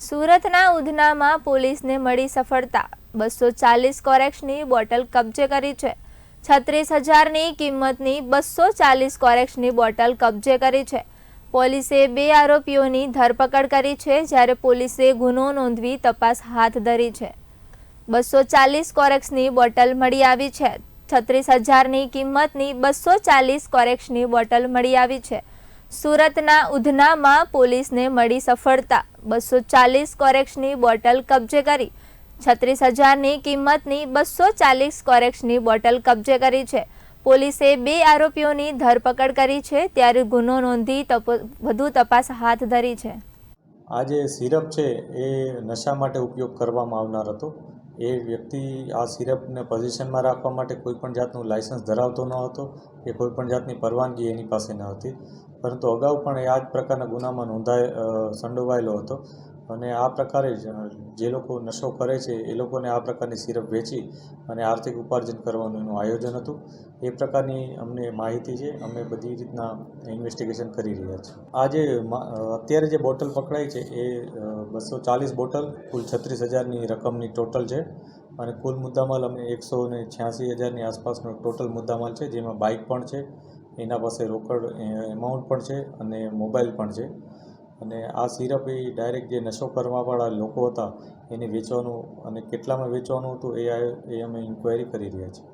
સુરતના ઉધનામાં પોલીસને મળી સફળતા. બસો ચાલીસ કોરેક્સની બોટલ કબજે કરી છે. છત્રીસ હજારની કિંમતની બસો ચાલીસ કોરેક્સની બોટલ કબજે કરી છે. પોલીસે બે આરોપીઓની ધરપકડ કરી છે, જ્યારે પોલીસે ગુનો નોંધવી તપાસ હાથ ધરી છે. બસો ચાલીસ કોરેક્સની બોટલ મળી આવી છે. છત્રીસ હજારની કિંમતની બસો ચાલીસ કોરેક્સની બોટલ મળી આવી છે. સુરતના ઉધનામાં પોલીસને મળી સફળતા. બસો ચાલીસ કોરેક્સની બોટલ કબજે કરી. છત્રીસ હજારની કિંમતની બસો ચાલીસ કોરેક્સની બોટલ કબજે કરી છે. પોલીસે બે આરોપીઓની ધરપકડ કરી છે, ત્યારે ગુનો નોંધી વધુ તપાસ હાથ ધરી છે. આ જે સિરપ છે એ નશા માટે ઉપયોગ કરવામાં આવનાર હતો. એ વ્યક્તિ આ સિરપને પોઝિશનમાં રાખવા માટે કોઈપણ જાતનું લાયસન્સ ધરાવતો ન હતો કે કોઈપણ જાતની પરવાનગી એની પાસે ન હતી. પરંતુ અગાઉ પણ એ આ જ પ્રકારના ગુનામાં નોંધાય સંડોવાયેલો હતો. અને આ પ્રકારે જ લોકો નશો કરે છે, એ લોકોને આ પ્રકારની સિરપ વેચી અને આર્થિક ઉપાર્જન કરવાનું એનું આયોજન હતું. એ પ્રકારની અમને માહિતી છે. અમે બધી રીતના ઇન્વેસ્ટિગેશન કરી રહ્યા છીએ. આ જે અત્યારે જે બોટલ પકડાઈ છે એ બસો ચાલીસ બોટલ, કુલ છત્રીસ હજારની રકમની ટોટલ છે. અને કુલ મુદ્દામાલ અમે એકસો ને છ્યાસી હજારની આસપાસનો ટોટલ મુદ્દામાલ છે, જેમાં બાઇક પણ છે, એના પાસે રોકડ એમાઉન્ટ પણ છે અને મોબાઈલ પણ છે. અને આ સિરપ એ ડાયરેક્ટ જે નશો કરવાવાળા લોકો હતા, એને વેચવાનું અને કેટલામાં વેચવાનું હતું એ એ અમે ઇન્ક્વાયરી કરી રહ્યા છીએ.